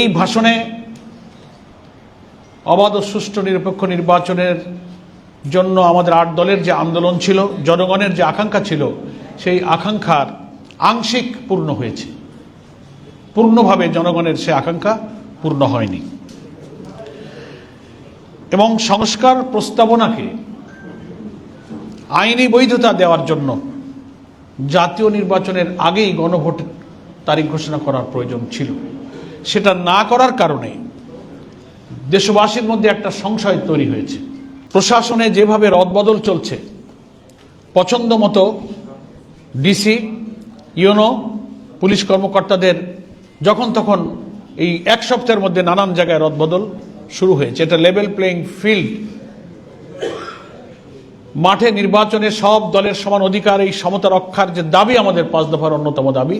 এই ভাষণে অবাধ সুষ্ঠু নিরপেক্ষ নির্বাচনের জন্য আমাদের আট দলের যে আন্দোলন ছিল, জনগণের যে আকাঙ্ক্ষা ছিল, সেই আকাঙ্ক্ষার আংশিক পূর্ণ হয়েছে। পূর্ণভাবে জনগণের সে আকাঙ্ক্ষা পূর্ণ হয়নি। এবং সংস্কার প্রস্তাবনাকে আইনি বৈধতা দেওয়ার জন্য জাতীয় নির্বাচনের আগেই গণভোট তারিখ ঘোষণা করার প্রয়োজন ছিল। সেটা না করার কারণে দেশবাসীর মধ্যে একটা সংশয় তৈরি হয়েছে। প্রশাসনে যেভাবে রদবদল চলছে, পছন্দ মতো ডিসি ইউনো, পুলিশ কর্মকর্তাদের যখন তখন এই এক সপ্তাহের মধ্যে নানান জায়গায় রদবদল শুরু হয়েছে। এটা লেভেল প্লেইং ফিল্ড মাঠে নির্বাচনে সব দলের সমান অধিকার, এই সমতা রক্ষার যে দাবি আমাদের পাঁচ দফার অন্যতম দাবি,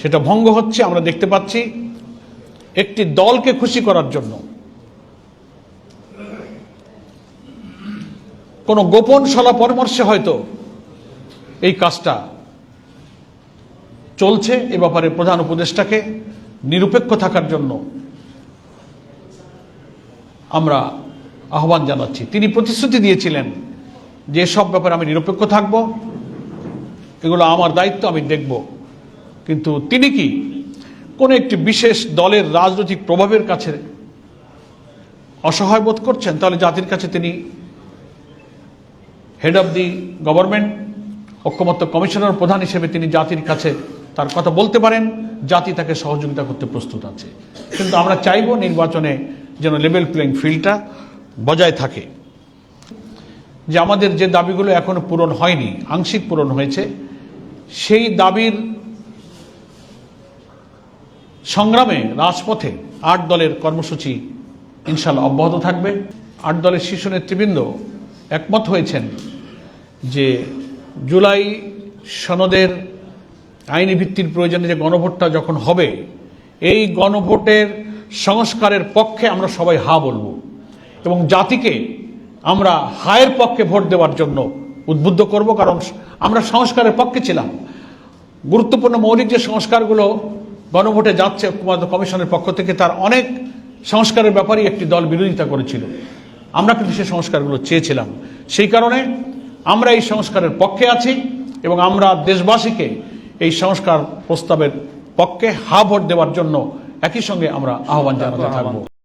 সেটা ভঙ্গ হচ্ছে, আমরা দেখতে পাচ্ছি। একটি দলকে খুশি করার জন্য। কোনো গোপন সলা পরামর্শে হয়তো এই কাজটা চলছে, এ ব্যাপারে প্রধান উপদেষ্টাকে নিরপেক্ষ থাকার জন্য আমরা আহ্বান জানাচ্ছি। তিনি প্রতিশ্রুতি দিয়েছিলেন যে সব ব্যাপারে আমি নিরপেক্ষ থাকব, এগুলো আমার দায়িত্ব, আমি দেখব। কিন্তু তিনি কি কোন একটি বিশেষ দলের রাজনৈতিক প্রভাবের কাছে অসহায় বোধ করছেন? তাহলে জাতির কাছে তিনি হেড অব দি গভর্নমেন্ট ঐক্যমত্য কমিশনার প্রধান হিসেবে তিনি জাতির কাছে তার কথা বলতে পারেন। জাতি তাকে সহযোগিতা করতে প্রস্তুত আছে। কিন্তু আমরা চাইব নির্বাচনে যেন লেভেল প্লেইং ফিল্ডটা বজায় থাকে। যে আমাদের যে দাবিগুলো এখনও পূরণ হয়নি, আংশিক পূরণ হয়েছে, সেই দাবির সংগ্রামে, রাজপথে আট দলের কর্মসূচি ইনশাল্লাহ অব্যাহত থাকবে। আট দলের শীর্ষ নেতৃবৃন্দ একমত হয়েছেন যে জুলাই সনদের আইনি ভিত্তির প্রয়োজনে যে গণভোটটা যখন হবে, এই গণভোটের সংস্কারের পক্ষে আমরা সবাই হা বলব এবং জাতিকে আমরা হায়ের পক্ষে ভোট দেওয়ার জন্য উদ্বুদ্ধ করব। কারণ আমরা সংস্কারের পক্ষে ছিলাম। গুরুত্বপূর্ণ মৌলিক যে সংস্কারগুলো গণভোটে যাচ্ছে ঐক্যবদ্ধ কমিশনের পক্ষ থেকে, তার অনেক সংস্কারের ব্যাপারে একটি দল বিরোধিতা করেছিল। আমরা কিন্তু সেই সংস্কারগুলো চেয়েছিলাম। সেই কারণে আমরা এই সংস্কারের পক্ষে আছি এবং আমরা দেশবাসীকে এই সংস্কার প্রস্তাবের পক্ষে হা ভোট দেওয়ার জন্য একই সঙ্গে আমরা আহ্বান জানাতে থাকব।